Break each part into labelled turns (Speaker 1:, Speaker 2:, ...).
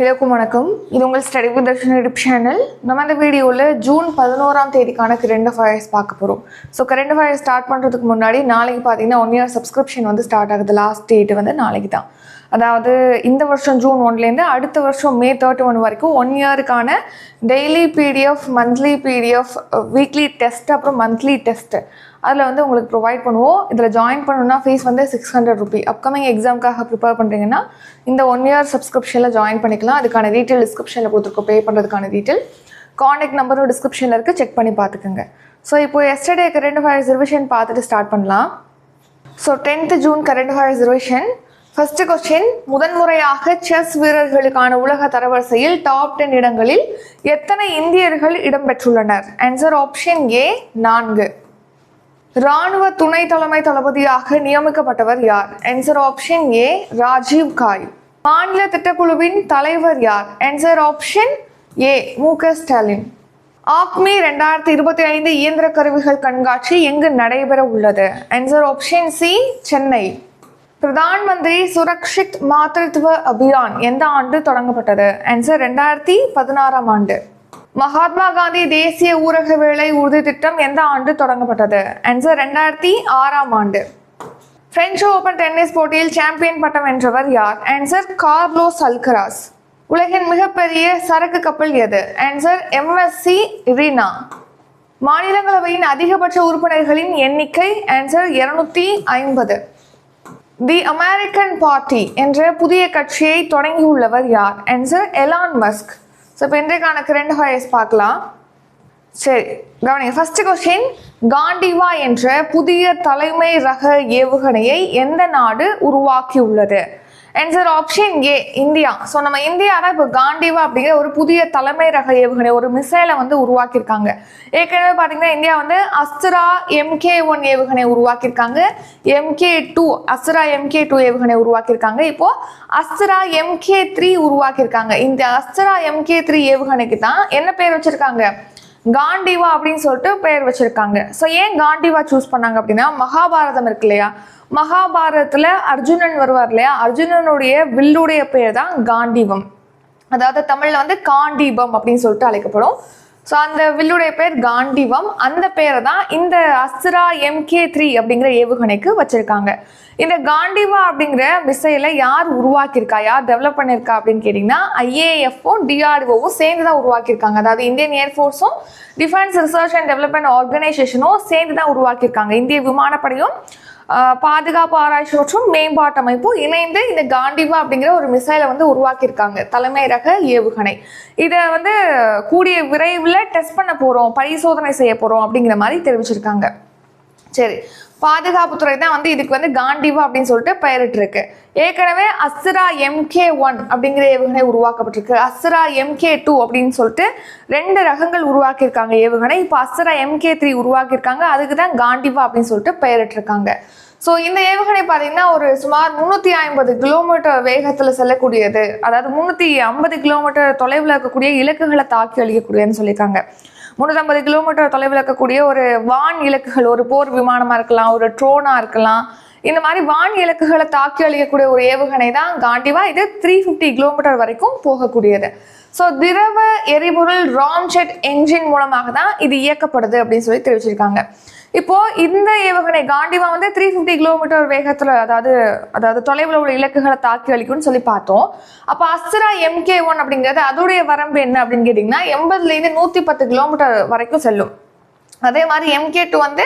Speaker 1: எல்லாருக்கும் வணக்கம். இது உங்கள் study with Darshan YouTube channel நம்ம இந்த வீடியோவில் ஜூன் பதினோராம் தேதிக்கான கரண்ட் ஃபயர்ஸ் பார்க்க போகிறோம் ஸோ கரண்ட் அஃபயர்ஸ் ஸ்டார்ட் பண்ணுறதுக்கு முன்னாடி நாளைக்கு பார்த்தீங்கன்னா ஒன் இயர் சப்ஸ்கிரிப்ஷன் வந்து ஸ்டார்ட் ஆகுது. லாஸ்ட் டேட் வந்து நாளைக்கு தான். அதாவது இந்த வருஷம் ஜூன் ஒன்லேருந்து அடுத்த வருஷம் மே தேர்ட்டி ஒன் வரைக்கும் one இயருக்கான daily PDF monthly PDF weekly test அப்புறம் மந்த்லி டெஸ்ட்டு அதில் வந்து உங்களுக்கு ப்ரொவைட் பண்ணுவோம். இதில் ஜாயின் பண்ணணும்னா ஃபீஸ் வந்து சிக்ஸ் ஹண்ட்ரட் ருபி அப்கமிங் எக்ஸாம்க்காக ப்ரிப்பேர் பண்ணுறீங்கன்னா இந்த ஒன் இயர் சப்ஸ்கிரிப்ஷனில் ஜாயின் பண்ணிக்கலாம். அதுக்கான டீட்டெயில் டிஸ்கிரிப்ஷனில் கொடுத்துருக்கோம். பே பண்ணுறதுக்கான டீட்டெயில் காண்டாக்ட் நம்பரும் டிஸ்கிரிப்ஷனில் இருக்குது செக் பண்ணி பார்த்துக்கோங்க. ஸோ இப்போ எஸ்டர்டே கரண்ட் அஃபேர்ஸ் ரிவிஷன் பார்த்துட்டு ஸ்டார்ட் பண்ணலாம். So tenth June current affairs revision first question முதன்முறையாக செஸ் வீரர்களுக்கான உலக தரவரிசையில் டாப் டென் இடங்களில் எத்தனை இந்தியர்கள் இடம்பெற்றுள்ளனர்? ஆன்சர் ஆப்ஷன் ஏ நான்கு. ராணுவ துணை தலைமை தளபதியாக நியமிக்கப்பட்டவர் யார்? ஆன்சர் ஆப்ஷன் ஏ ராஜீவ் காய் மாநில திட்டக்குழுவின் தலைவர் யார்? ஆன்சர் ஆப்ஷன் ஏ மு க ஸ்டாலின். ஆக்மி ரெண்டாயிரத்தி இருபத்தி ஐந்து இயந்திர கருவிகள் கண்காட்சி எங்கு நடைபெற உள்ளது? Answer option C Chennai. Pradhan Mantri Surakshit Matritva Abhiyan எந்த ஆண்டு தொடங்கப்பட்டது? ஆன்சர் ரெண்டாயிரத்தி பதினாறாம் ஆண்டு. மகாத்மா காந்தி தேசிய ஊரக வேலை உறுதி திட்டம் எந்த ஆண்டு தொடங்கப்பட்டது? ஆன்சர் ரெண்டாயிரத்தி ஆறாம் ஆண்டு. பிரெஞ்சு ஓபன் டென்னிஸ் போட்டியில் சாம்பியன் பட்டம் வென்றவர் யார்? ஆன்சர் கார்லோஸ் அல்கராஸ் உலகின் மிகப்பெரிய சரக்கு கப்பல் எது? ஆன்சர் எம்எஸ்சி ரீனா மாநிலங்களவையின் அதிகபட்ச உறுப்பினர்களின் எண்ணிக்கை ஆன்சர் இருநூத்தி ஐம்பது. தி அமெரிக்கன் பார்ட்டி என்ற புதிய கட்சியை தொடங்கியுள்ளவர் யார்? ஆன்சர் எலான் மஸ்க் ஸோ இப்போ இன்றைக்கான கரண்ட் அஃபயர்ஸ் பார்க்கலாம். சரி கவனிங்க. ஃபர்ஸ்ட் கொஸ்டின் காண்டிவா என்ற புதிய தலைமை ரக ஏவுகணையை எந்த நாடு உருவாக்கியுள்ளது? Answer option A India so நம்ம இந்தியா தான் இப்போ காண்டிவா அப்படிங்கிற ஒரு புதிய தலைமை ரக ஏவுகணை ஒரு மிசைலை வந்து உருவாக்கியிருக்காங்க. ஏற்கனவே பார்த்தீங்கன்னா இந்தியா வந்து அஸ்திரா எம்கே ஒன் ஏவுகணை உருவாக்கியிருக்காங்க. MK two Astra MK two ஏவுகணை உருவாக்கியிருக்காங்க. இப்போ அஸ்திரா எம்கே த்ரீ உருவாக்கியிருக்காங்க. இந்த அஸ்திரா எம்கே த்ரீ ஏவுகணைக்கு தான் என்ன பேர் வச்சிருக்காங்க? காண்டிவா அப்படின்னு சொல்லிட்டு பெயர் வச்சிருக்காங்க. ஸோ ஏன் காண்டிவா சூஸ் பண்ணாங்க அப்படின்னா மகாபாரதம் இருக்கு இல்லையா? மகாபாரதத்துல அர்ஜுனன் வருவார் இல்லையா? அர்ஜுனனுடைய வில்லுடைய பெயர் தான் காண்டிவம் அதாவது தமிழ்ல வந்து காண்டீபம் அப்படின்னு சொல்லிட்டு அழைக்கப்படும். ஸோ அந்த வில்லுடைய பேர் காண்டிவம் அந்த பேரை தான் இந்த அஸ்ரா எம்கே த்ரீ அப்படிங்கிற ஏவுகணைக்கு வச்சுருக்காங்க. இந்த காண்டிவா அப்படிங்கிற மிசைலை யார் உருவாக்கியிருக்கா? யார் டெவலப் பண்ணியிருக்கா அப்படின்னு கேட்டிங்கன்னா ஐஏஎஃப்பும் டிஆர்டிஓவும் சேர்ந்து தான் உருவாக்கியிருக்காங்க. அதாவது இந்தியன் ஏர்ஃபோர்ஸும் டிஃபென்ஸ் ரிசர்ச் அண்ட் டெவலப்மெண்ட் ஆர்கனைசேஷனும் சேர்ந்து தான் உருவாக்கியிருக்காங்க. இந்திய விமானப்படையும் பாதுகாப்பு ஆராய்ச்சி மற்றும் மேம்பாட்டு அமைப்பும் இணைந்து இந்த காண்டிவா அப்படிங்கிற ஒரு மிசைலை வந்து உருவாக்கியிருக்காங்க. தலைமை ரக ஏவுகணை. இதை வந்து கூடிய விரைவில் டெஸ்ட் பண்ண போகிறோம் பரிசோதனை செய்ய போகிறோம் அப்படிங்கிற மாதிரி தெரிவிச்சிருக்காங்க. சரி. பாதுகாப்புத்துறை தான் வந்து இதுக்கு வந்து காண்டிவா அப்படின்னு சொல்லிட்டு பெயரிட்டிருக்கு. ஏற்கனவே அஸ்ரா எம்கே ஒன் அப்படிங்கிற ஏவுகணை உருவாக்கப்பட்டிருக்கு. அஸ்ரா எம்கே டூ அப்படின்னு சொல்லிட்டு ரெண்டு ரகங்கள் உருவாக்கியிருக்காங்க ஏவுகணை. இப்போ அஸ்ரா எம்கே த்ரீ உருவாக்கியிருக்காங்க. அதுக்கு தான் காண்டிவா அப்படின்னு சொல்லிட்டு பெயரிட்டிருக்காங்க. ஸோ இந்த ஏவுகணை பார்த்தீங்கன்னா ஒரு சுமார் முந்நூற்றி ஐம்பது கிலோமீட்டர் வேகத்தில் செல்லக்கூடியது. அதாவது முந்நூற்றி ஐம்பது கிலோமீட்டர் தொலைவில் இருக்கக்கூடிய இலக்குகளை தாக்கி அழிக்கக்கூடியதுன்னு சொல்லியிருக்காங்க. முந்நூற்றம்பது கிலோமீட்டர் தொலைவில் இருக்கக்கூடிய ஒரு வான் இலக்குகள் ஒரு போர் விமானமாக இருக்கலாம் ஒரு ட்ரோனாக இருக்கலாம் இந்த மாதிரி வான் இலக்குகளை தாக்கி அழிக்கக்கூடிய ஒரு ஏவுகணை தான் காண்டிவா. இது த்ரீ ஃபிஃப்டி கிலோமீட்டர் வரைக்கும் போகக்கூடியது. ஸோ திரவ எரிபொருள் ராம்ஜெட் என்ஜின் மூலமாக தான் இது இயக்கப்படுது அப்படின்னு சொல்லி தெரிவிச்சிருக்காங்க. இப்போ இந்த ஏவுகணை காண்டிவா வந்து த்ரீ ஃபிஃப்டி கிலோமீட்டர் வேகத்தில் அதாவது அதாவது தொலைவில் உள்ள இலக்குகளை தாக்கி அளிக்கும்னு சொல்லி பார்த்தோம். அப்போ அஸ்திரா எம்கே ஒன் அப்படிங்கிறது அதோடைய வரம்பு என்ன அப்படின்னு கேட்டிங்கன்னா எண்பதுலேருந்து நூற்றி பத்து கிலோமீட்டர் வரைக்கும் செல்லும். அதே மாதிரி எம்கே டூ வந்து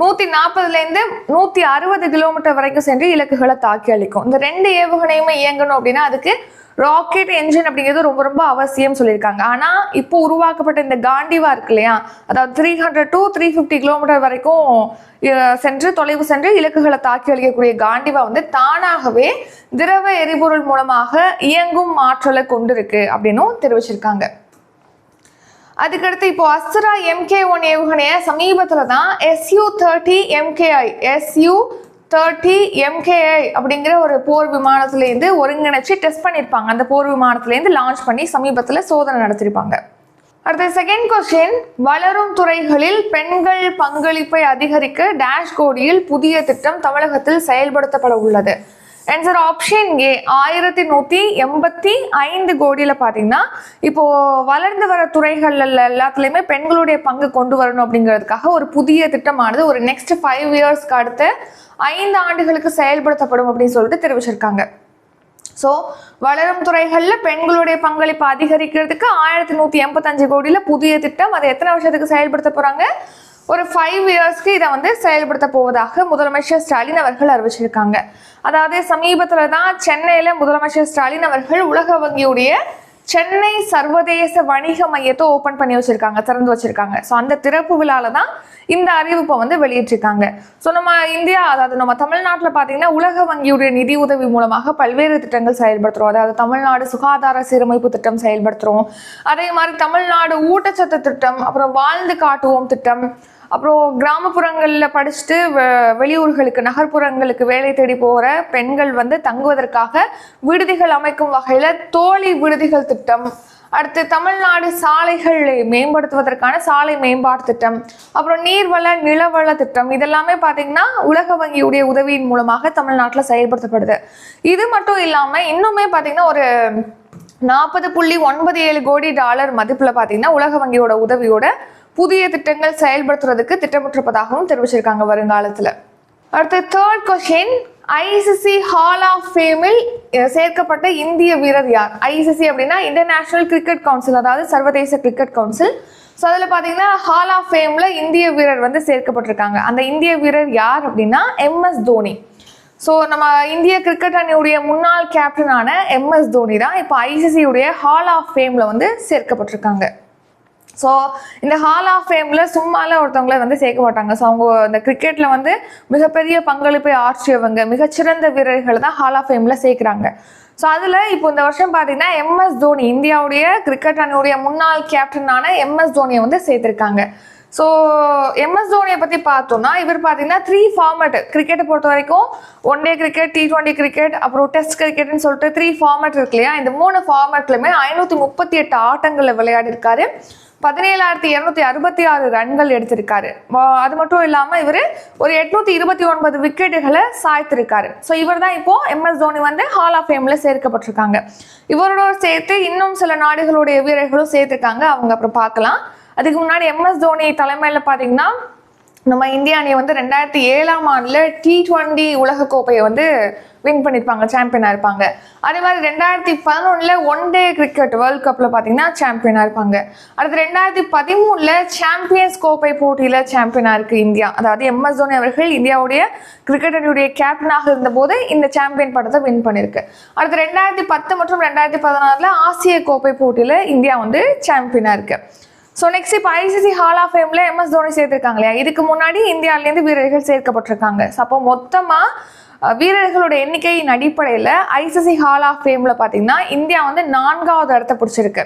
Speaker 1: நூற்றி நாற்பதுலேருந்து நூற்றி அறுபது கிலோமீட்டர் வரைக்கும் சென்று இலக்குகளை தாக்கி அளிக்கும். இந்த ரெண்டு ஏவுகணையுமே இயங்கணும் அப்படின்னா அதுக்கு ராக்கெட் என்ஜின் அப்படிங்கிறது ரொம்ப ரொம்ப அவசியம் சொல்லியிருக்காங்க. ஆனால் இப்போ உருவாக்கப்பட்ட இந்த காண்டிவா இருக்கு இல்லையா? அதாவது three hundred to three fifty kilometre வரைக்கும் சென்று தொலைவு சென்று இலக்குகளை தாக்கி அளிக்கக்கூடிய காண்டிவா வந்து தானாகவே திரவ எரிபொருள் மூலமாக இயங்கும் ஆற்றலை கொண்டிருக்கு அப்படின்னும் தெரிவிச்சிருக்காங்க. அதுக்கடுத்து இப்போ அஸ்ரா எம்கே ஒன் ஏவுகணைய சமீபத்தில் தான் SU thirty MKI SU thirty MKI அப்படிங்கிற ஒரு போர் விமானத்துலேருந்து ஒருங்கிணைச்சு டெஸ்ட் பண்ணியிருப்பாங்க அந்த போர் விமானத்துலேருந்து லான்ச் பண்ணி சமீபத்தில் சோதனை நடத்திருப்பாங்க. அடுத்த செகண்ட் கொஸ்டின் வளரும் துறைகளில் பெண்கள் பங்களிப்பை அதிகரிக்க டேஷ்கோடியில் புதிய திட்டம் தமிழகத்தில் செயல்படுத்தப்பட உள்ளது. ஆன்சர் சார் ஆப்ஷன் ஏ ஆயிரத்தி நூற்றி எண்பத்தி ஐந்து கோடியில் பார்த்தீங்கன்னா இப்போ வளர்ந்து வர துறைகள் எல்லாத்துலேயுமே பெண்களுடைய பங்கு கொண்டு வரணும் அப்படிங்கிறதுக்காக ஒரு புதிய திட்டமானது ஒரு நெக்ஸ்ட் ஃபைவ் இயர்ஸ்க்கு அடுத்து ஐந்து ஆண்டுகளுக்கு செயல்படுத்தப்படும் அப்படின்னு சொல்லிட்டு தெரிவிச்சிருக்காங்க. ஸோ வளரும் துறைகளில் பெண்களுடைய பங்களிப்பு அதிகரிக்கிறதுக்கு ஆயிரத்தி நூற்றி எண்பத்தஞ்சு கோடியில் புதிய திட்டம் அதை எத்தனை வருஷத்துக்கு செயல்படுத்த போகிறாங்க ஒரு ஃபைவ் இயர்ஸ்க்கு இதை வந்து செயல்படுத்த போவதாக முதலமைச்சர் ஸ்டாலின் அவர்கள் அறிவிச்சிருக்காங்க. அதாவது சமீபத்தில் தான் சென்னையில் முதலமைச்சர் ஸ்டாலின் அவர்கள் உலக வங்கியுடைய சென்னை சர்வதேச வணிக மையத்தை ஓப்பன் பண்ணி வச்சிருக்காங்க திறந்து வச்சிருக்காங்க. ஸோ அந்த திறப்பு விழாவில் தான் இந்த அறிவிப்பை வந்து வெளியிட்டிருக்காங்க. ஸோ நம்ம இந்தியா அதாவது நம்ம தமிழ்நாட்டில் பார்த்தீங்கன்னா உலக வங்கியுடைய நிதி உதவி மூலமாக பல்வேறு திட்டங்கள் செயல்படுத்துகிறோம் அதாவது தமிழ்நாடு சுகாதார சீரமைப்பு திட்டம் செயல்படுத்துகிறோம் அதே மாதிரி தமிழ்நாடு ஊட்டச்சத்து திட்டம் அப்புறம் வாழ்ந்து காட்டுவோம் திட்டம் அப்புறம் கிராமப்புறங்களில் படிச்சுட்டு வெளியூர்களுக்கு நகர்ப்புறங்களுக்கு வேலை தேடி போகிற பெண்கள் வந்து தங்குவதற்காக விடுதிகள் அமைக்கும் வகையில் தோழி விடுதிகள் திட்டம் அடுத்து தமிழ்நாடு சாலைகளை மேம்படுத்துவதற்கான சாலை மேம்பாட்டு திட்டம் அப்புறம் நீர்வள நிலவள திட்டம் இதெல்லாமே பார்த்தீங்கன்னா உலக வங்கியுடைய உதவியின் மூலமாக தமிழ்நாட்டில் செயல்படுத்தப்படுது. இது மட்டும் இல்லாமல் இன்னுமே பார்த்தீங்கன்னா ஒரு நாற்பது புள்ளி ஒன்பது ஏழு கோடி டாலர் மதிப்பில் பார்த்தீங்கன்னா உலக வங்கியோட உதவியோட புதிய திட்டங்கள் செயல்படுத்துறதுக்கு திட்டமிட்டிருப்பதாகவும் தெரிவிச்சிருக்காங்க வருங்காலத்தில். அடுத்து third question ICC hall of ஃபேமில் சேர்க்கப்பட்ட இந்திய வீரர் யார்? ஐசிசி அப்படின்னா இன்டர்நேஷனல் கிரிக்கெட் கவுன்சில் அதாவது சர்வதேச கிரிக்கெட் கவுன்சில் ஸோ அதில் பார்த்தீங்கன்னா ஹால் ஆஃப் ஃபேமில் இந்திய வீரர் வந்து சேர்க்கப்பட்டிருக்காங்க. அந்த இந்திய வீரர் யார் அப்படின்னா எம்எஸ் தோனி. ஸோ நம்ம இந்திய கிரிக்கெட் அணியுடைய முன்னாள் கேப்டனான எம்எஸ் தோனி தான் இப்போ ஐசிசியுடைய ஹால் ஆஃப் ஃபேமில் வந்து சேர்க்கப்பட்டிருக்காங்க. ஸோ இந்த ஹால் ஆஃப் ஃபேமில் சும்மால ஒருத்தவங்கள வந்து சேர்க்க மாட்டாங்க. ஸோ அவங்க இந்த கிரிக்கெட்டில் வந்து மிகப்பெரிய பங்களிப்பை ஆற்றியவங்க மிகச்சிறந்த வீரர்களை தான் ஹால் ஆஃப் ஃபேமில் சேர்க்குறாங்க. ஸோ அதில் இப்போ இந்த வருஷம் பார்த்தீங்கன்னா எம்எஸ் தோனி இந்தியாவுடைய கிரிக்கெட் அணியுடைய முன்னாள் கேப்டனான எம்எஸ் தோனியை வந்து சேர்த்துருக்காங்க. ஸோ எம்எஸ் தோனியை பற்றி பார்த்தோம்னா இவர் பார்த்தீங்கன்னா த்ரீ ஃபார்மேட் கிரிக்கெட்டை பொறுத்த வரைக்கும் one day cricket T twenty cricket அப்புறம் டெஸ்ட் கிரிக்கெட்னு சொல்லிட்டு த்ரீ ஃபார்மேட் இருக்கு இல்லையா? இந்த மூணு ஃபார்மேட்லையுமே ஐநூற்றி முப்பத்தி எட்டு ஆட்டங்களில் விளையாடிருக்காரு. பதினேழாயிரத்தி இரநூத்தி அறுபத்தி ஆறு ரன்கள் எடுத்திருக்காரு. அது மட்டும் இல்லாமல் இவர் ஒரு எட்நூத்தி இருபத்தி ஒன்பது விக்கெட்டுகளை சாய்த்திருக்காரு. ஸோ இவர் தான் இப்போ எம்எஸ் தோனி வந்து ஹால் ஆஃப் ஃபேமில் சேர்க்கப்பட்டிருக்காங்க. இவரோட சேர்த்து இன்னும் சில நாடுகளுடைய வீரர்களும் சேர்த்திருக்காங்க. அவங்க அப்புறம் பார்க்கலாம். அதுக்கு முன்னாடி எம்எஸ் தோனி தலைமையில் பார்த்தீங்கன்னா நம்ம இந்திய அணியை வந்து ரெண்டாயிரத்தி ஏழாம் ஆண்டில் டி டுவெண்ட்டி உலகக்கோப்பையை வந்து வின் பண்ணியிருப்பாங்க சாம்பியனாக இருப்பாங்க. அதே மாதிரி ரெண்டாயிரத்தி பதினொன்றில் ஒன் டே கிரிக்கெட் வேர்ல்ட் கப்பில் பார்த்தீங்கன்னா சாம்பியனாக இருப்பாங்க. அடுத்து ரெண்டாயிரத்தி பதிமூணில் சாம்பியன்ஸ் கோப்பை போட்டியில் சாம்பியனாக இருக்குது இந்தியா. அதாவது எம்எஸ் தோனி அவர்கள் இந்தியாவுடைய கிரிக்கெட் கேப்டனாக இருந்தபோது இந்த சாம்பியன் பட்டத்தை வின் பண்ணியிருக்கு அடுத்து ரெண்டாயிரத்தி பத்து மற்றும் ரெண்டாயிரத்தி பதினாறில் ஆசிய கோப்பை போட்டியில் இந்தியா வந்து சாம்பியனாக இருக்குது ஸோ நெக்ஸ்ட் இப்போ ஐசிசி ஹால் ஆஃப் ஃபேமில் எம்எஸ் தோனி சேர்த்துருக்காங்க இல்லையா? இதுக்கு முன்னாடி இந்தியாவிலேருந்து வீரர்கள் சேர்க்கப்பட்டிருக்காங்க. ஸோ அப்போ மொத்தமாக வீரர்களோட எண்ணிக்கையின் அடிப்படையில் ஐசிசி ஹால் ஆஃப் ஃபேமில் பார்த்தீங்கன்னா இந்தியா வந்து நான்காவது இடத்த பிடிச்சிருக்கு.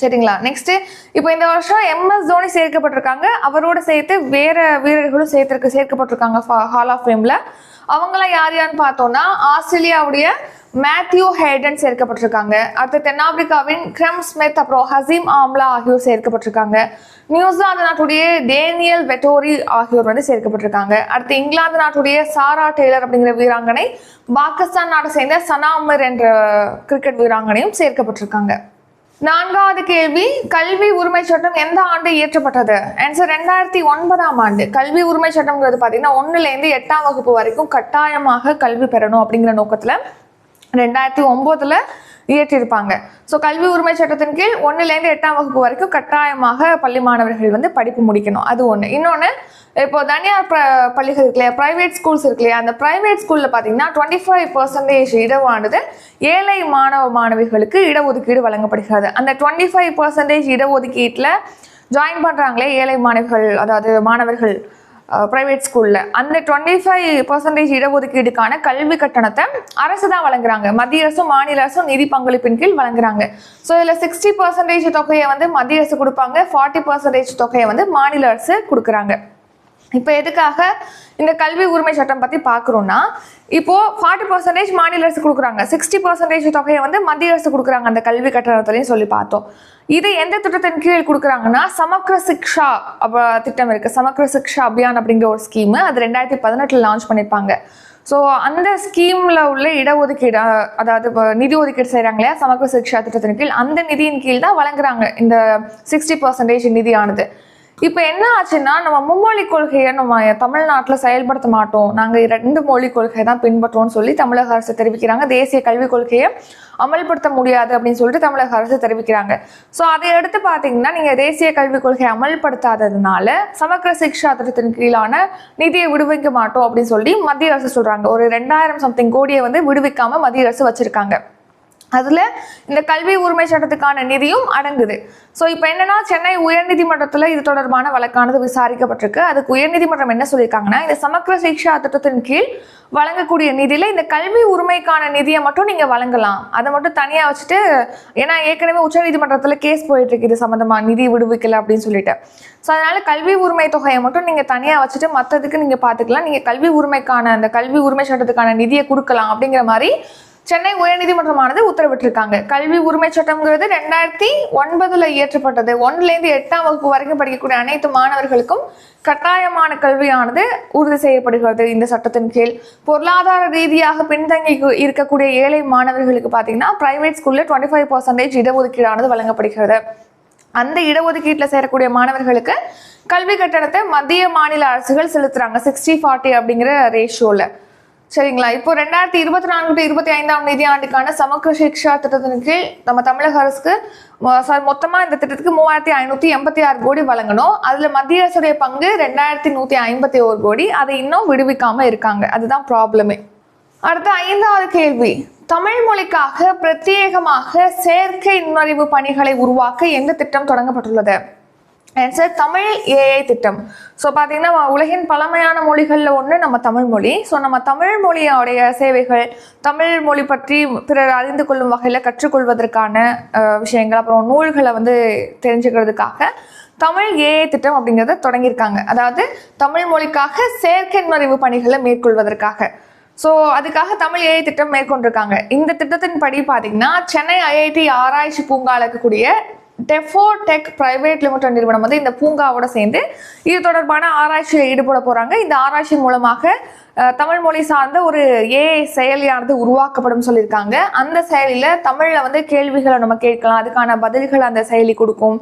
Speaker 1: சரிங்களா? நெக்ஸ்ட் இப்போ இந்த வருஷம் எம்எஸ் தோனி சேர்க்கப்பட்டிருக்காங்க. அவரோட சேர்த்து வேற வீரர்களும் சேர்த்திருக்கு சேர்க்கப்பட்டிருக்காங்க ஹால் ஆஃப் ஃபேமில் அவங்களாம் யார் யாருன்னு பார்த்தோம்னா ஆஸ்திரேலியாவுடைய மேத்யூ ஹேடன் சேர்க்கப்பட்டிருக்காங்க. அடுத்து தென்னாப்பிரிக்காவின் கிரம் ஸ்மித் அப்புறம் ஹசீம் ஆம்லா ஆகியோர் சேர்க்கப்பட்டிருக்காங்க. நியூசிலாந்து நாட்டுடைய டேனியல் வெட்டோரி ஆகியோர் வந்து சேர்க்கப்பட்டிருக்காங்க. அடுத்து இங்கிலாந்து நாட்டுடைய சாரா டெய்லர் அப்படிங்கிற வீராங்கனை பாகிஸ்தான் நாட்டை சேர்ந்த சனாமர் என்ற கிரிக்கெட் வீராங்கனையும் சேர்க்கப்பட்டிருக்காங்க. நான்காவது கேள்வி கல்வி உரிமை சட்டம் எந்த ஆண்டு இயற்றப்பட்டது? ஆன்சர் ரெண்டாயிரத்தி ஒன்பதாம் ஆண்டு. கல்வி உரிமை சட்டம்ங்கிறது பார்த்தீங்கன்னா ஒன்றுலேருந்து எட்டாம் வகுப்பு வரைக்கும் கட்டாயமாக கல்வி பெறணும் அப்படிங்கிற நோக்கத்தில் ரெண்டாயிரத்தி ஒம்போதில் இயற்றியிருப்பாங்க ஸோ கல்வி உரிமை சட்டத்தின் கீழ் ஒன்றுலேருந்து எட்டாம் வகுப்பு வரைக்கும் கட்டாயமாக பள்ளி மாணவர்கள் வந்து படிப்பு முடிக்கணும். அது ஒன்று இன்னொன்று இப்போ தனியார் ப பள்ளிகள் இருக்கு இல்லையா ப்ரைவேட் ஸ்கூல்ஸ் இருக்கு இல்லையா அந்த ப்ரைவேட் ஸ்கூலில் பார்த்தீங்கன்னா டுவெண்ட்டி ஃபைவ் பர்சன்டேஜ் இடவானது ஏழை மாணவ மாணவிகளுக்கு இடஒதுக்கீடு வழங்கப்படுகிறது. அந்த டுவெண்ட்டி ஃபைவ் பர்சன்டேஜ் இடஒதுக்கீட்டில் ஜாயின் பண்ணுறாங்களே ஏழை மாணவிகள் அதாவது மாணவர்கள் ப்ரைவேட் ஸ்கூலில் அந்த டுவெண்ட்டி ஃபைவ் பர்சன்டேஜ் இடஒதுக்கீடுக்கான கல்வி கட்டணத்தை அரசு தான் வழங்குறாங்க. மத்திய அரசும் மாநில அரசும் நிதி பங்களிப்பின் கீழ் வழங்குறாங்க. ஸோ இதில் சிக்ஸ்டி பர்சன்டேஜ் தொகையை வந்து மத்திய அரசு கொடுப்பாங்க ஃபார்ட்டி பர்சன்டேஜ் தொகையை வந்து மாநில அரசு கொடுக்குறாங்க. இப்போ எதுக்காக இந்த கல்வி உரிமை சட்டம் பற்றி பார்க்குறோன்னா இப்போ ஃபார்ட்டி பர்சன்டேஜ் மாநில அரசு கொடுக்குறாங்க. சிக்ஸ்டி பர்சன்டேஜ் தொகையை வந்து மத்திய அரசு கொடுக்குறாங்க அந்த கல்வி கட்டணத்துலையும் சொல்லி பார்த்தோம். இது எந்த திட்டத்தின் கீழ் கொடுக்குறாங்கன்னா சமக்ர சிக்ஷா அப்ப திட்டம் இருக்குது சமக்ர சிக்ஷா அபியான் அப்படிங்கிற ஒரு ஸ்கீம் அது ரெண்டாயிரத்தி பதினெட்டில் லான்ச் பண்ணியிருப்பாங்க. ஸோ அந்த ஸ்கீமில் உள்ள இடஒதுக்கீடு அதாவது இப்போ நிதி ஒதுக்கீடு செய்கிறாங்க இல்லையா? சமூக சிக்ஷா திட்டத்தின் கீழ் அந்த நிதியின் கீழ் தான் வழங்குறாங்க இந்த சிக்ஸ்டி பர்சன்டேஜ் நிதியானது. இப்போ என்ன ஆச்சுன்னா நம்ம மும்மொழி கொள்கையை நம்ம தமிழ்நாட்டில் செயல்படுத்த மாட்டோம். நாங்கள் ரெண்டு மொழி கொள்கையை தான் பின்பற்றோம்னு சொல்லி தமிழக அரசு தெரிவிக்கிறாங்க. தேசிய கல்விக் கொள்கையை அமல்படுத்த முடியாது அப்படின்னு சொல்லிட்டு தமிழக அரசு தெரிவிக்கிறாங்க. ஸோ அதை எடுத்து பார்த்தீங்கன்னா நீங்கள் தேசிய கல்விக் கொள்கையை அமல்படுத்தாததுனால சமக்கிர சிக்ஷா திட்டத்தின் கீழான நிதியை விடுவிக்க மாட்டோம் அப்படின்னு சொல்லி மத்திய அரசு சொல்கிறாங்க ஒரு ரெண்டாயிரம் சம்திங் கோடியை வந்து விடுவிக்காமல் மத்திய அரசு வச்சுருக்காங்க. அதில் இந்த கல்வி உரிமை சட்டத்துக்கான நிதியும் அடங்குது. ஸோ இப்போ என்னென்னா சென்னை உயர்நீதிமன்றத்தில் இது தொடர்பான வழக்கானது விசாரிக்கப்பட்டிருக்கு. அதுக்கு உயர்நீதிமன்றம் என்ன சொல்லியிருக்காங்கன்னா இந்த சமக்கிர சிக்ஷா திட்டத்தின் கீழ் வழங்கக்கூடிய நிதியில் இந்த கல்வி உரிமைக்கான நிதியை மட்டும் நீங்கள் வழங்கலாம். அதை மட்டும் தனியாக வச்சுட்டு ஏன்னா ஏற்கனவே உச்சநீதிமன்றத்தில் கேஸ் போயிட்டுருக்கு. இது சம்மந்தமாக நிதி விடுவிக்கல அப்படின்னு சொல்லிட்டு. ஸோ அதனால் கல்வி உரிமை தொகையை மட்டும் நீங்கள் தனியாக வச்சுட்டு மற்றதுக்கு நீங்கள் பார்த்துக்கலாம் நீங்கள் கல்வி உரிமைக்கான அந்த கல்வி உரிமை சட்டத்துக்கான நிதியை கொடுக்கலாம் அப்படிங்கிற மாதிரி சென்னை உயர்நீதிமன்றமானது உத்தரவிட்டிருக்காங்க. கல்வி உரிமை சட்டம்ங்கிறது ரெண்டாயிரத்தி ஒன்பதுல இயற்றப்பட்டது. ஒன்னுலேருந்து எட்டாம் வகுப்பு வரைக்கும் படிக்கக்கூடிய அனைத்து மாணவர்களுக்கும் கட்டாயமான கல்வியானது உறுதி செய்யப்படுகிறது இந்த சட்டத்தின் கீழ். பொருளாதார ரீதியாக பின்தங்கி இருக்கக்கூடிய ஏழை மாணவர்களுக்கு பார்த்தீங்கன்னா பிரைவேட் ஸ்கூலில் டுவெண்ட்டி ஃபைவ் பர்சன்டேஜ் இடஒதுக்கீடானது வழங்கப்படுகிறது. அந்த இடஒதுக்கீட்டில் சேரக்கூடிய மாணவர்களுக்கு கல்வி கட்டணத்தை மத்திய மாநில அரசுகள் செலுத்துறாங்க. சிக்ஸ்டி ஃபார்ட்டி அப்படிங்கிற ரேஷியோவில் சரிங்களா? இப்போ ரெண்டாயிரத்தி இருபத்தி நான்கு டு இருபத்தி ஐந்தாம் நிதியாண்டுக்கான சமக்கிர சிக்ஷா திட்டத்தின் கீழ் நம்ம தமிழக அரசுக்கு மொ- மொத்தமாக இந்த திட்டத்துக்கு மூவாயிரத்தி ஐநூற்றி எண்பத்தி ஆறு கோடி வழங்கணும். அதில் மத்திய அரசுடைய பங்கு ரெண்டாயிரத்தி நூற்றி ஐம்பத்தி ஒரு கோடி. அதை இன்னும் விடுவிக்காமல் இருக்காங்க. அதுதான் ப்ராப்ளமே அடுத்த ஐந்தாவது கேள்வி. தமிழ் மொழிக்காக பிரத்யேகமாக செயற்கை நுண்ணறிவு பணிகளை உருவாக்க எந்த திட்டம் தொடங்கப்பட்டுள்ளது? ஆன்சர் தமிழ் ஏஐ திட்டம். ஸோ பார்த்தீங்கன்னா உலகின் பழமையான மொழிகளில் ஒன்று நம்ம தமிழ் மொழி. ஸோ நம்ம தமிழ் மொழியோடைய சேவைகள் தமிழ் மொழி பற்றி பிறர் அறிந்து கொள்ளும் வகையில் கற்றுக்கொள்வதற்கான விஷயங்கள் அப்புறம் நூல்களை வந்து தெரிஞ்சுக்கிறதுக்காக தமிழ் ஏஐ திட்டம் அப்படிங்கிறத தொடங்கியிருக்காங்க. அதாவது தமிழ் மொழிக்காக செயற்கை நுண்ணறிவு பணிகளை மேற்கொள்வதற்காக. ஸோ அதுக்காக தமிழ் ஏஐ திட்டம் மேற்கொண்டிருக்காங்க. இந்த திட்டத்தின் படி பார்த்தீங்கன்னா சென்னை ஐஐடி ஆராய்ச்சி பூங்காவில் இருக்கக்கூடிய டெஃபோ டெக் பிரைவேட் லிமிடெட் நிறுவனம் வந்து இந்த பூங்காவோட சேர்ந்து இது தொடர்பான ஆராய்ச்சியில் ஈடுபட போகிறாங்க இந்த ஆராய்ச்சி மூலமாக தமிழ் மொழி சார்ந்த ஒரு ஏஐ செயலியானது உருவாக்கப்படும் சொல்லியிருக்காங்க. அந்த செயலியில் தமிழில் வந்து கேள்விகளை நம்ம கேட்கலாம். அதுக்கான பதில்கள் அந்த செயலி கொடுக்கும்.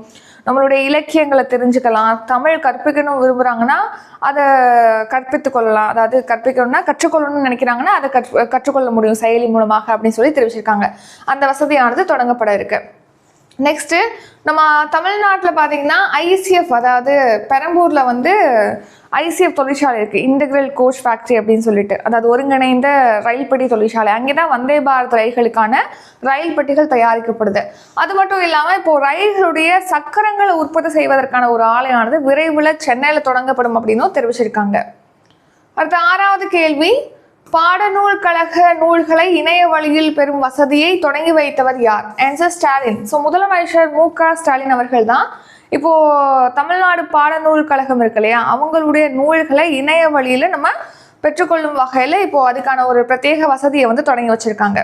Speaker 1: நம்மளுடைய இலக்கியங்களை தெரிஞ்சுக்கலாம். தமிழ் கற்பிக்கணும் விரும்புகிறாங்கன்னா அதை கற்பித்துக் கொள்ளலாம். அதாவது கற்பிக்கணும்னா கற்றுக்கொள்ளணும்னு நினைக்கிறாங்கன்னா அதை கற்று கற்றுக்கொள்ள முடியும் செயலி மூலமாக அப்படின்னு சொல்லி தெரிவிச்சிருக்காங்க. அந்த வசதியானது தொடங்கப்பட இருக்குது நெக்ஸ்ட்டு நம்ம தமிழ்நாட்டில் பார்த்தீங்கன்னா ஐசிஎஃப் அதாவது பெரம்பூரில் வந்து ஐசிஎஃப் தொழிற்சாலை இருக்குது இன்டெக்ரல் கோச் ஃபேக்ட்ரி அப்படின்னு சொல்லிட்டு. அதாவது ஒருங்கிணைந்த ரயில்பட்டி தொழிற்சாலை. அங்கே தான் வந்தே பாரத் ரயில்களுக்கான ரயில் பெட்டிகள் தயாரிக்கப்படுது. அது மட்டும் இல்லாமல் இப்போது ரயில்களுடைய சக்கரங்களை உற்பத்தி செய்வதற்கான ஒரு ஆலையானது விரைவில் சென்னையில் தொடங்கப்படும் அப்படின்னும் தெரிவிச்சிருக்காங்க. அடுத்த ஆறாவது கேள்வி. பாடநூல் கழக நூல்களை இணைய வழியில் பெறும் வசதியை தொடங்கி வைத்தவர் யார்? ஆன்சர் ஸ்டாலின் ஸோ முதலமைச்சர் மு க ஸ்டாலின் அவர்கள் தான் இப்போ தமிழ்நாடு பாடநூல் கழகம் இருக்கு இல்லையா? அவங்களுடைய நூல்களை இணைய வழியில் நம்ம பெற்றுக்கொள்ளும் வகையில் இப்போ அதுக்கான ஒரு பிரத்யேக வசதியை வந்து தொடங்கி வச்சிருக்காங்க.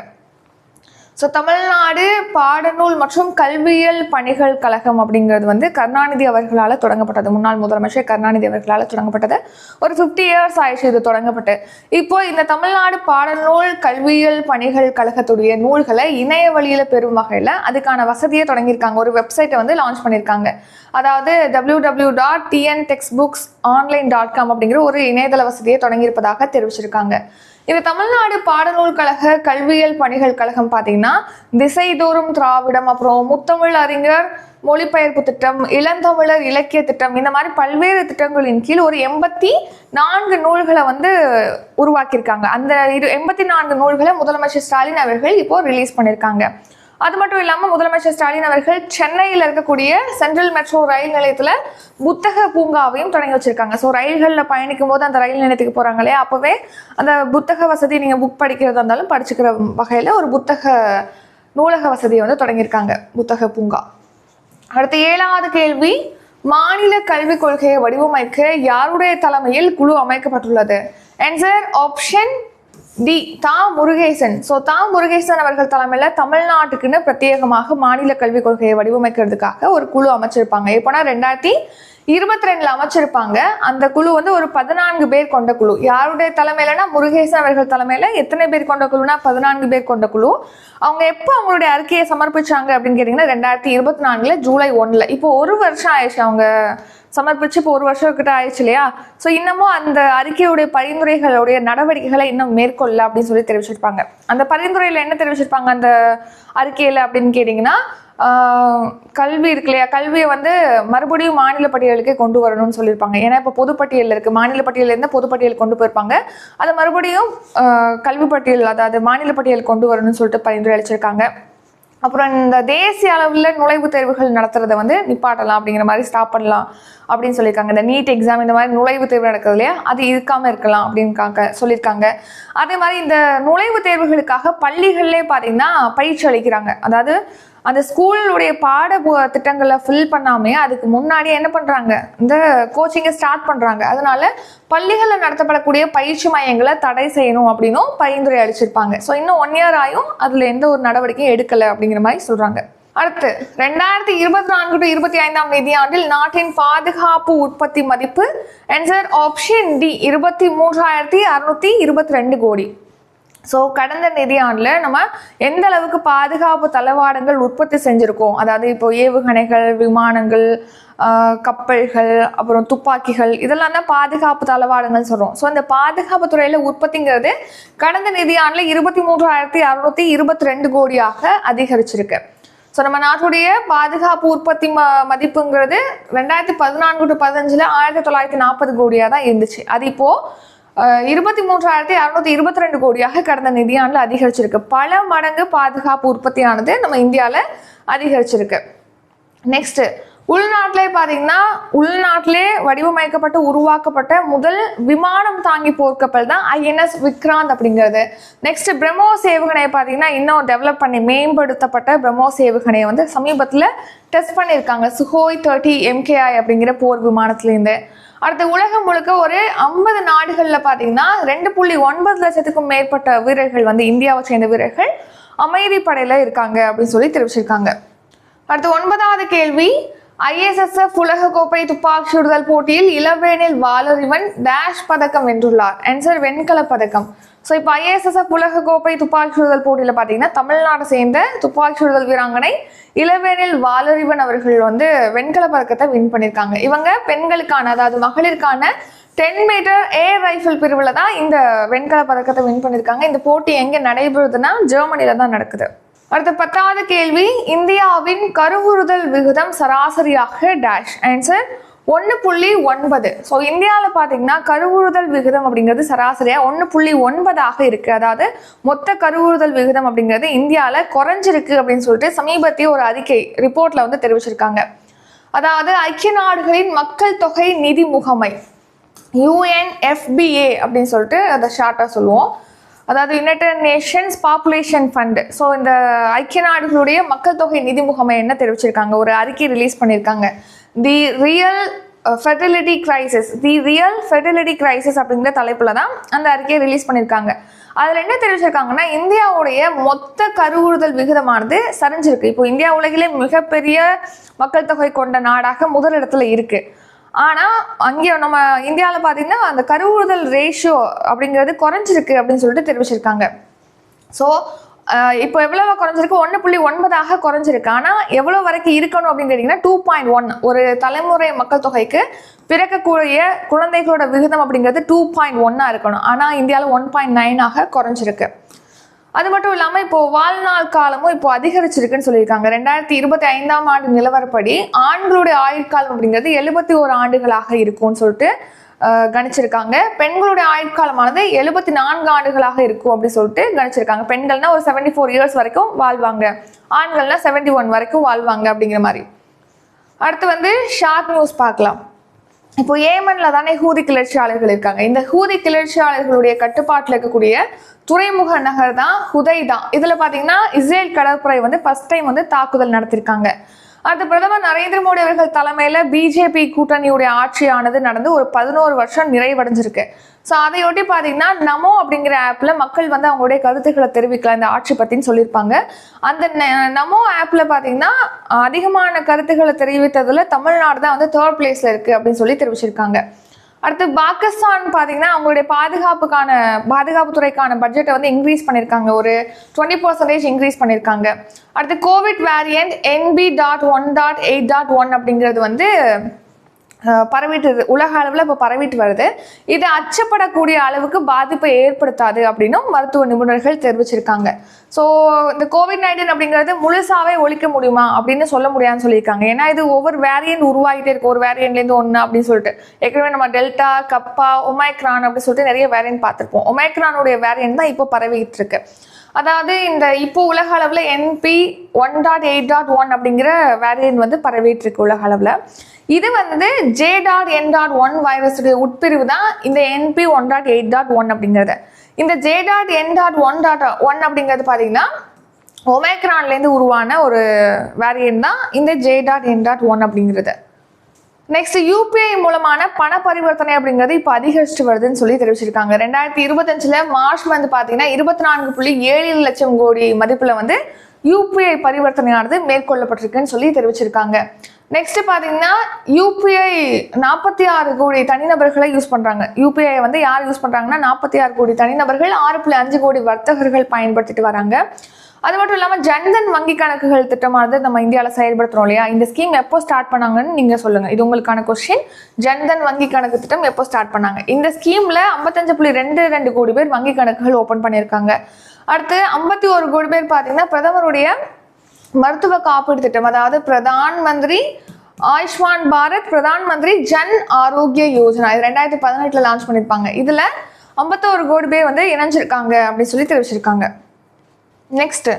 Speaker 1: ஸோ தமிழ்நாடு பாடநூல் மற்றும் கல்வியியல் பணிகள் கழகம் அப்படிங்கிறது வந்து கருணாநிதி அவர்களால் தொடங்கப்பட்டது. முன்னாள் முதலமைச்சர் கருணாநிதி அவர்களால் தொடங்கப்பட்டது. ஒரு ஃபிஃப்டி இயர்ஸ் ஆயிடுச்சு இது தொடங்கப்பட்டு. இப்போ இந்த தமிழ்நாடு பாடநூல் கல்வியியல் பணிகள் கழகத்துடைய நூல்களை இணைய வழியில் பெறும் வகையில் அதுக்கான வசதியை தொடங்கியிருக்காங்க. ஒரு வெப்சைட்டை வந்து லான்ச் பண்ணியிருக்காங்க. அதாவது W W dot TN text books online dot com அப்படிங்கிற ஒரு இணையதள வசதியை தொடங்கியிருப்பதாக தெரிவிச்சிருக்காங்க. இது தமிழ்நாடு பாடநூல் கழக கல்வியியல் பணிகள் கழகம் பார்த்தீங்கன்னா திசைதோறும் திராவிடம் அப்புறம் முத்தமிழ் அறிஞர் மொழிபெயர்ப்பு திட்டம் இளந்தமிழர் இலக்கிய திட்டம் இந்த மாதிரி பல்வேறு திட்டங்களின் கீழ் ஒரு எண்பத்தி நான்கு நூல்களை வந்து உருவாக்கியிருக்காங்க. அந்த இரு எண்பத்தி நான்கு நூல்களை முதலமைச்சர் ஸ்டாலின் அவர்கள் இப்போ ரிலீஸ் பண்ணியிருக்காங்க. அது மட்டும் இல்லாமல் முதலமைச்சர் ஸ்டாலின் அவர்கள் சென்னையில் இருக்கக்கூடிய சென்ட்ரல் மெட்ரோ ரயில் நிலையத்தில் புத்தக பூங்காவையும் தொடங்கி வச்சிருக்காங்க. ஸோ ரயில்களில் பயணிக்கும் போது அந்த ரயில் நிலையத்துக்கு போகிறாங்க இல்லையா அப்போவே அந்த புத்தக வசதி நீங்கள் புக் படிக்கிறதா இருந்தாலும் படிச்சுக்கிற வகையில் ஒரு புத்தக நூலக வசதியை வந்து தொடங்கியிருக்காங்க புத்தக பூங்கா. அடுத்த ஏழாவது கேள்வி மாநில கல்விக் கொள்கையை வடிவமைக்க யாருடைய தலைமையில் குழு அமைக்கப்பட்டுள்ளது? ஆன்சர் ஆப்ஷன் டி தா முருகேசன். ஸோ தா முருகேசன் அவர்கள் தலைமையில் தமிழ்நாட்டுக்குன்னு பிரத்யேகமாக மாநில கல்விக் கொள்கையை வடிவமைக்கிறதுக்காக ஒரு குழு அமைச்சிருப்பாங்க. எப்போனா ரெண்டாயிரத்தி இருபத்தி ரெண்டில் அமைச்சிருப்பாங்க. அந்த குழு வந்து ஒரு பதினான்கு பேர் கொண்ட குழு. யாருடைய தலைமையிலனா முருகேசன் அவர்கள் தலைமையில் எத்தனை பேர் கொண்ட குழுனா பதினான்கு பேர் கொண்ட குழு. அவங்க எப்போ அவங்களுடைய அறிக்கையை சமர்ப்பிச்சாங்க அப்படின்னு கேட்டிங்கன்னா ரெண்டாயிரத்தி இருபத்தி நான்கில் ஜூலை ஒன்றில் இப்போ ஒரு வருஷம் ஆயிடுச்சு அவங்க சமர்ப்பிச்சு இப்போ ஒரு வருஷம் கிட்ட ஆயிடுச்சு இல்லையா? ஸோ இன்னமும் அந்த அறிக்கையுடைய பரிந்துரைகளுடைய நடவடிக்கைகளை இன்னும் மேற்கொள்ள அப்படின்னு சொல்லி தெரிவிச்சிருப்பாங்க. அந்த பரிந்துரையில் என்ன தெரிவிச்சிருப்பாங்க? அந்த அறிக்கையில் அப்படின்னு கேட்டிங்கன்னா கல்வி இருக்கு இல்லையா? கல்வியை வந்து மறுபடியும் மாநில பட்டியலுக்கே கொண்டு வரணும்னு சொல்லியிருப்பாங்க. ஏன்னா இப்போ பொதுப்பட்டியலில் இருக்குது மாநில பட்டியலேருந்து பொதுப்பட்டியல் கொண்டு போயிருப்பாங்க. அதை மறுபடியும் கல்வி பட்டியல் அதாவது மாநில பட்டியல் கொண்டு வரணும்னு சொல்லிட்டு பரிந்துரை அளிச்சிருக்காங்க. அப்புறம் இந்த தேசிய அளவில் நுழைவுத் தேர்வுகள் நடத்துறதை வந்து நிப்பாட்டலாம் அப்படிங்கிற மாதிரி ஸ்டாப் பண்ணலாம் அப்படின்னு சொல்லியிருக்காங்க. இந்த நீட் எக்ஸாம் இந்த மாதிரி நுழைவுத் தேர்வு நடக்கிறது இல்லையா? அது இருக்காமல் இருக்கலாம் அப்படின்னு சொல்லியிருக்காங்க. அதே மாதிரி இந்த நுழைவுத் தேர்வுகளுக்காக பள்ளிகள்லேயே பார்த்தீங்கன்னா பயிற்சி அளிக்கிறாங்க. அதாவது அந்த ஸ்கூலுடைய பாட திட்டங்களை ஃபில் பண்ணாமே அதுக்கு முன்னாடியே என்ன பண்ணுறாங்க இந்த கோச்சிங்கை ஸ்டார்ட் பண்ணுறாங்க அதனால பள்ளிகளில் நடத்தப்படக்கூடிய பயிற்சி மையங்களை தடை செய்யணும் அப்படின்னும் பரிந்துரை அளிச்சிருப்பாங்க. ஸோ இன்னும் ஒன் இயர் ஆயும் அதில் எந்த ஒரு நடவடிக்கையும் எடுக்கலை அப்படிங்கிற மாதிரி சொல்கிறாங்க அடுத்து ரெண்டாயிரத்தி இருபத்தி நான்கு டு இருபத்தி ஐந்தாம் நிதியாண்டில் நாட்டின் பாதுகாப்பு உற்பத்தி மதிப்பு ஆன்சர் ஆப்ஷன் டி இருபத்தி மூன்றாயிரத்தி அறுநூத்தி இருபத்தி ரெண்டு கோடி. ஸோ கடந்த நிதியாண்டில் நம்ம எந்த அளவுக்கு பாதுகாப்பு தளவாடங்கள் உற்பத்தி செஞ்சுருக்கோம்? அதாவது இப்போ ஏவுகணைகள் விமானங்கள் கப்பல்கள் அப்புறம் துப்பாக்கிகள் இதெல்லாம் தான் பாதுகாப்பு தளவாடங்கள் சொல்கிறோம் ஸோ இந்த பாதுகாப்பு துறையில் உற்பத்திங்கிறது கடந்த நிதியாண்டில் இருபத்தி மூன்றாயிரத்தி அறுநூத்தி இருபத்தி ரெண்டு கோடியாக அதிகரிச்சிருக்கு. ஸோ நம்ம நாட்டுடைய பாதுகாப்பு உற்பத்தி ம மதிப்புங்கிறது ரெண்டாயிரத்தி பதினான்கு டு பதினஞ்சில் ஆயிரத்தி தொள்ளாயிரத்தி நாற்பது கோடியாக தான் இருந்துச்சு. அது இப்போது இருபத்தி மூன்றாயிரத்தி அறுநூத்தி இருபத்தி ரெண்டு கோடியாக கடந்த நிதியாண்டில் அதிகரிச்சிருக்கு. பல மடங்கு பாதுகாப்பு உற்பத்தியானது நம்ம இந்தியாவில் அதிகரிச்சிருக்கு. நெக்ஸ்ட்டு உள்நாட்டிலே பார்த்தீங்கன்னா உள்நாட்டிலே வடிவமைக்கப்பட்டு உருவாக்கப்பட்ட முதல் விமானம் தாங்கி போர்க்கப்பல் தான் ஐஎன்எஸ் விக்ராந்த் அப்படிங்கிறது. நெக்ஸ்ட் பிரம்மோஸ் சேவுகணையை பார்த்தீங்கன்னா இன்னும் டெவலப் பண்ணி மேம்படுத்தப்பட்ட பிரம்மோஸ் ஏவுகணையை வந்து சமீபத்தில் டெஸ்ட் பண்ணியிருக்காங்க. சுஹோய் தேர்ட்டி எம்கேஐ அப்படிங்கிற போர் விமானத்துலேருந்து. அடுத்து உலகம் முழுக்க ஒரு ஐம்பது நாடுகளில் பார்த்தீங்கன்னா ரெண்டு புள்ளி ஒன்பது லட்சத்துக்கும் மேற்பட்ட வீரர்கள் வந்து இந்தியாவை சேர்ந்த வீரர்கள் அமைதி படையில் இருக்காங்க அப்படின்னு சொல்லி தெரிவிச்சிருக்காங்க. அடுத்து ஒன்பதாவது கேள்வி ஐஎஸ்எஸ்எஃப் உலகக்கோப்பை துப்பாக்கி சுடுதல் போட்டியில் இளவேனில் வாலறிவன் டேஷ் பதக்கம் வென்றுள்ளார். ஆன்சர் வெண்கல பதக்கம். ஸோ இப்போ ஐஎஸ்எஸ்எஃப் உலகக்கோப்பை துப்பாக்கி சுடுதல் போட்டியில் பார்த்தீங்கன்னா தமிழ்நாடு சேர்ந்த துப்பாக்கி சுடுதல் வீராங்கனை இளவேனில் வாலறிவன் அவர்கள் வந்து வெண்கல பதக்கத்தை வின் பண்ணியிருக்காங்க. இவங்க பெண்களுக்கான அதாவது மகளிருக்கான டென் மீட்டர் ஏர் ரைஃபிள் பிரிவில் தான் இந்த வெண்கல பதக்கத்தை வின் பண்ணியிருக்காங்க. இந்த போட்டி எங்கே நடைபெறுதுன்னா ஜெர்மனியில் தான் நடக்குது. அடுத்த பத்தாவது கேள்வி இந்தியாவின் கருவுறுதல் விகிதம் சராசரியாக டேஷ் ஆன்சர் ஒன்று புள்ளி ஒன்பது. ஸோ இந்தியாவில் பார்த்தீங்கன்னா கருவுறுதல் விகிதம் அப்படிங்கிறது சராசரியாக ஒன்று புள்ளி ஒன்பதாக இருக்குது அதாவது மொத்த கருவுறுதல் விகிதம் அப்படிங்கிறது இந்தியாவில் குறைஞ்சிருக்கு அப்படின்னு சொல்லிட்டு சமீபத்திய ஒரு அறிக்கை ரிப்போர்ட்டில் வந்து தெரிவிச்சிருக்காங்க. அதாவது ஐக்கிய நாடுகளின் மக்கள் தொகை நிதி முகமை யூஎன்எஃபிஏ அப்படின்னு சொல்லிட்டு அதை ஷார்ட்டாக சொல்லுவோம். அதாவது United Nations Population Fund so இந்த ஐக்கிய நாடுகளுடைய மக்கள் தொகை நிதி முகமை என்ன தெரிவிச்சிருக்காங்க? ஒரு அறிக்கை ரிலீஸ் பண்ணியிருக்காங்க the real fertility crisis the real fertility crisis அப்படிங்கிற தலைப்பில் தான் அந்த அறிக்கையை ரிலீஸ் பண்ணியிருக்காங்க அதில் என்ன தெரிவிச்சிருக்காங்கன்னா இந்தியாவுடைய மொத்த கருவுறுதல் விகிதமானது சரிஞ்சிருக்கு. இப்போ இந்தியா உலகிலே மிகப்பெரிய மக்கள் தொகை கொண்ட நாடாக முதலிடத்தில் இருக்குது ஆனால் அங்கே நம்ம இந்தியாவில் பார்த்தீங்கன்னா அந்த கருவுறுதல் ரேஷியோ அப்படிங்கிறது குறைஞ்சிருக்கு அப்படின்னு சொல்லிட்டு தெரிவிச்சிருக்காங்க. ஸோ இப்போ எவ்வளவு குறைஞ்சிருக்கு? ஒன்று புள்ளி ஒன்பதாக குறைஞ்சிருக்கு. ஆனால் எவ்வளோ வரைக்கும் இருக்கணும் அப்படின்னு கேட்டிங்கன்னா டூ பாயிண்ட் ஒன் ஒரு தலைமுறை மக்கள் தொகைக்கு பிறக்கக்கூடிய குழந்தைகளோட விகிதம் அப்படிங்கிறது டூ பாயிண்ட் ஒன்னாக இருக்கணும். ஆனால் இந்தியாவில் ஒன் பாயிண்ட் நைனாக குறைஞ்சிருக்கு. அது மட்டும் இல்லாமல் இப்போ வாழ்நாள் காலமும் இப்போ அதிகரிச்சிருக்குன்னு சொல்லியிருக்காங்க. ரெண்டாயிரத்தி இருபத்தி ஐந்தாம் ஆண்டு நிலவரப்படி ஆண்களுடைய ஆயுட்காலம் அப்படிங்கிறது எழுபத்தி ஓரு ஆண்டுகளாக இருக்கும்னு சொல்லிட்டு கணிச்சிருக்காங்க. பெண்களுடைய ஆயுட்காலமானது எழுபத்தி நான்கு ஆண்டுகளாக இருக்கும் அப்படின்னு சொல்லிட்டு கணிச்சிருக்காங்க. பெண்கள்னா ஒரு செவன்டி ஃபோர் இயர்ஸ் வரைக்கும் வாழ்வாங்க. ஆண்கள்னா செவன்டி ஒன் வரைக்கும் வாழ்வாங்க அப்படிங்கிற மாதிரி. அடுத்து வந்து ஷார்ட் நியூஸ் பார்க்கலாம். இப்போ ஏமன்ல தானே ஹூதி கிளர்ச்சியாளர்கள் இருக்காங்க. இந்த ஹூதி கிளர்ச்சியாளர்களுடைய கட்டுப்பாட்டில் இருக்கக்கூடிய துறைமுக நகர் தான் ஹுதை தான் இதில் பார்த்தீங்கன்னா இஸ்ரேல் கடற்படை வந்து ஃபர்ஸ்ட் டைம் வந்து தாக்குதல் நடத்திருக்காங்க. அடுத்து பிரதமர் நரேந்திர மோடி அவர்கள் தலைமையில பிஜேபி கூட்டணியுடைய ஆட்சியானது நடந்து ஒரு பதினோரு வருஷம் நிறைவடைஞ்சிருக்கு. ஸோ அதையொட்டி பார்த்தீங்கன்னா நமோ அப்படிங்கிற ஆப்பில் மக்கள் வந்து அவங்களுடைய கருத்துக்களை தெரிவிக்கலாம் இந்த ஆட்சி பத்தின்னு சொல்லியிருப்பாங்க. அந்த ந- நமோ ஆப்பில் பார்த்தீங்கன்னா அதிகமான கருத்துக்களை தெரிவித்ததில் தமிழ்நாடு தான் வந்து தேர்ட் பிளேஸில் இருக்குது அப்படின்னு சொல்லி தெரிவிச்சிருக்காங்க. அடுத்து பாகிஸ்தான் பார்த்தீங்கன்னா அவங்களுடைய பாதுகாப்புக்கான பாதுகாப்புத்துறைக்கான பட்ஜெட்டை வந்து இன்க்ரீஸ் பண்ணியிருக்காங்க ஒரு டுவெண்ட்டி பர்சன்டேஜ் இன்க்ரீஸ் பண்ணியிருக்காங்க அடுத்து COVID variant NB dot one dot eight dot one அப்படிங்கிறது வந்து பரவிட்டு உலக அளவில் இப்போ பரவிட்டு வருது. இது அச்சப்படக்கூடிய அளவுக்கு பாதிப்பை ஏற்படுத்தாது அப்படின்னும் மருத்துவ நிபுணர்கள் தெரிவிச்சிருக்காங்க. ஸோ இந்த கோவிட் நைன்டீன் அப்படிங்கிறது முழுசாவே ஒழிக்க முடியுமா அப்படின்னு சொல்ல முடியாதுன்னு சொல்லியிருக்காங்க. ஏன்னா இது ஒவ்வொரு வேரியன்ட் உருவாகிட்டே இருக்கு. ஒரு வேரியன்ட்லேருந்து ஒன்று அப்படின்னு சொல்லிட்டு. ஏற்கனவே நம்ம டெல்டா கப்பா ஒமைக்ரான் அப்படின்னு சொல்லிட்டு நிறைய வேரியன்ட் பார்த்துருப்போம். ஒமைக்ரானுடைய வேரியன்ட் தான் இப்போ பரவிட்டு இருக்கு. அதாவது இந்த இப்போ உலக அளவில் NB one dot eight dot one அப்படிங்கிற வேரியன்ட் வந்து பரவிட்டு இருக்கு உலக அளவில். இது வந்து J dot N dot one வைரஸுடைய உட்பிரிவு தான் இந்த NB one dot eight dot one அப்படிங்கிறது. இந்த J dot N dot one dot one அப்படிங்கிறது பார்த்தீங்கன்னா ஒமேக்ரான்லேருந்து உருவான ஒரு வேரியன்ட் தான் இந்த J dot N dot one அப்படிங்கிறது. நெக்ஸ்ட் யூபிஐ மூலமான பண பரிவர்த்தனை அப்படிங்கிறது இப்போ அதிகரிச்சுட்டு வருதுன்னு சொல்லி தெரிவிச்சிருக்காங்க. ரெண்டாயிரத்தி இருபத்தஞ்சில் மார்ச் வந்து பார்த்தீங்கன்னா இருபத்தி நான்கு புள்ளி ஏழு லட்சம் கோடி மதிப்பில் வந்து யூபிஐ பரிவர்த்தனையானது மேற்கொள்ளப்பட்டிருக்குன்னு சொல்லி தெரிவிச்சிருக்காங்க. நெக்ஸ்ட் பார்த்தீங்கன்னா யூபிஐ நாற்பத்தி ஆறு கோடி தனிநபர்களை யூஸ் பண்ணுறாங்க யூபிஐ வந்து யார் யூஸ் பண்ணுறாங்கன்னா நாற்பத்தி ஆறு கோடி தனிநபர்கள் ஆறு புள்ளி அஞ்சு கோடி வர்த்தகர்கள் பயன்படுத்திட்டு வராங்க. அது மட்டும் இல்லாமல் ஜன்தன் வங்கி கணக்குகள் திட்டமானது நம்ம இந்தியாவில் செயல்படுத்துறோம் இல்லையா? இந்த ஸ்கீம் எப்போ ஸ்டார்ட் பண்ணாங்கன்னு நீங்கள் சொல்லுங்கள் இது உங்களுக்கான கொஸ்டின் ஜன்தன் வங்கி கணக்கு திட்டம் எப்போ ஸ்டார்ட் பண்ணாங்க? இந்த ஸ்கீமில் ஐம்பத்தஞ்சு புள்ளி ரெண்டு ரெண்டு கோடி பேர் வங்கி கணக்குகள் ஓப்பன் பண்ணியிருக்காங்க. அடுத்து ஐம்பத்தி ஒரு கோடி பேர் பார்த்தீங்கன்னா பிரதமருடைய மருத்துவ காப்பீடு திட்டம். அதாவது பிரதான் மந்திரி ஆயுஷ்மான் பாரத் பிரதான் மந்திரி ஜன் ஆரோக்கிய யோஜனா. இது ரெண்டாயிரத்தி பதினெட்டில் லான்ச் பண்ணியிருப்பாங்க. இதில் ஐம்பத்தோரு கோடி பேர் வந்து இணைஞ்சிருக்காங்க அப்படின்னு சொல்லி தெரிவிச்சிருக்காங்க. நெக்ஸ்ட்டு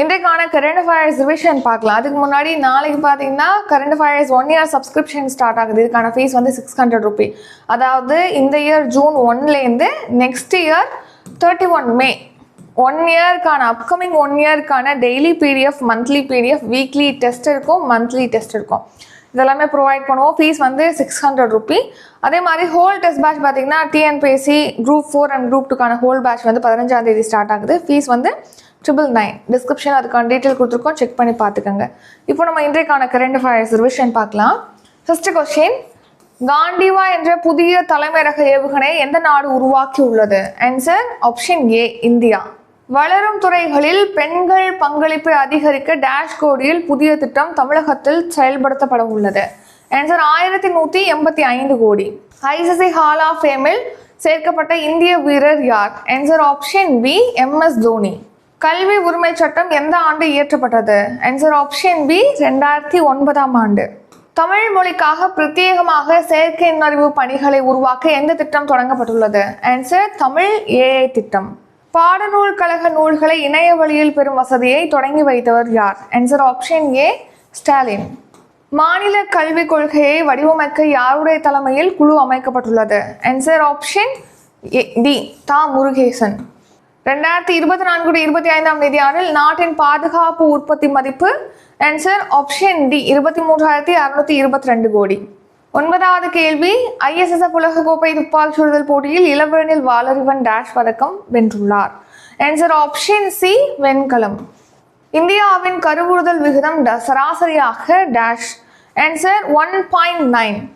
Speaker 1: இன்றைக்கான கரண்ட் அஃபேர்ஸ் ரிவிஷன் பார்க்கலாம். அதுக்கு முன்னாடி நாளைக்கு பார்த்தீங்கன்னா current affairs one year subscription start ஆகுது. இதுக்கான ஃபீஸ் வந்து சிக்ஸ் ஹண்ட்ரட் ருபி அதாவது இந்த இயர் ஜூன் ஒன்லேருந்து next year thirty one May one இயர்க்கான upcoming one இயர்க்கான daily PDF monthly PDF weekly test இருக்கும் மந்த்லி டெஸ்ட் இருக்கும். இதெல்லாமே ப்ரொவைட் பண்ணுவோம். ஃபீஸ் வந்து சிக்ஸ் ஹண்ட்ரட் ருபி அதே மாதிரி ஹோல் டெஸ்ட் பேட்ச் பார்த்தீங்கன்னா TNPSC group four and group டூக்கான whole batch வந்து பதினஞ்சாம் தேதி ஸ்டார்ட் ஆகுது. ஃபீஸ் வந்து ட்ரிபிள் நைன் டிஸ்கிரிப்ஷன் அதுக்கான டீட்டெயில் கொடுத்துருக்கோம். செக் பண்ணி பார்த்துக்கோங்க. இப்போ நம்ம இன்றைக்கான கரண்ட் அஃபேர்ஸ் ரிவிஷன் பார்க்கலாம். ஃபஸ்ட்டு கொஸ்டின் காண்டிவா என்ற புதிய தலைமையக ஏவுகணை எந்த நாடு உருவாக்கி உள்ளது ஆன்சர் ஆப்ஷன் ஏ இந்தியா. வளரும் துறைகளில் பெண்கள் பங்களிப்பை அதிகரிக்க டேஷ் கோடியில் புதிய திட்டம் தமிழகத்தில் செயல்படுத்தப்பட உள்ளது ஆன்சர் ஆயிரத்தி நூற்றி எண்பத்தி ஐந்து கோடி. ஐசிசி ஹால் ஆஃப் ஃபேமில் சேர்க்கப்பட்ட இந்திய வீரர் யார்? Answer option B MS Dhoni கல்வி உரிமை சட்டம் எந்த ஆண்டு இயற்றப்பட்டது? ஆன்சர் ஆப்ஷன் பி ரெண்டாயிரத்தி ஒன்பதாம் ஆண்டு. தமிழ் மொழிக்காக பிரத்யேகமாக செயற்கை நுண்ணறிவு பணிகளை உருவாக்க எந்த திட்டம் தொடங்கப்பட்டுள்ளது? ஆன்சர் தமிழ் ஏஐ திட்டம். பாடநூல் கழக நூல்களை இணைய வழியில் பெறும் வசதியை தொடங்கி வைத்தவர் யார்? ஆன்சர் ஆப்ஷன் ஏ ஸ்டாலின் மாநில கல்விக் கொள்கையை வடிவமைக்க யாருடைய தலைமையில் குழு அமைக்கப்பட்டுள்ளது? ஆன்சர் ஆப்ஷன் டி தா. முருகேசன். ரெண்டாயிரத்தி இருபத்தி நான்கு இருபத்தி ஐந்தாம் நிதியாண்டில் நாட்டின் பாதுகாப்பு உற்பத்தி மதிப்பு ஆன்சர் ஆப்ஷன் டி இருபத்தி மூன்றாயிரத்தி அறுநூத்தி இருபத்தி ரெண்டு கோடி. ஒன்பதாவது கேள்வி ஐஎஸ்எஸ்எஃப் உலகக்கோப்பை துப்பாக்கி சுடுதல் போட்டியில் இளவேனில் வாலறிவன் டேஷ் பதக்கம் வென்றுள்ளார். ஆன்சர் ஆப்ஷன் சி வெண்கலம். இந்தியாவின் கருவுறுதல் விகிதம் ட- சராசரியாக dash answer one point nine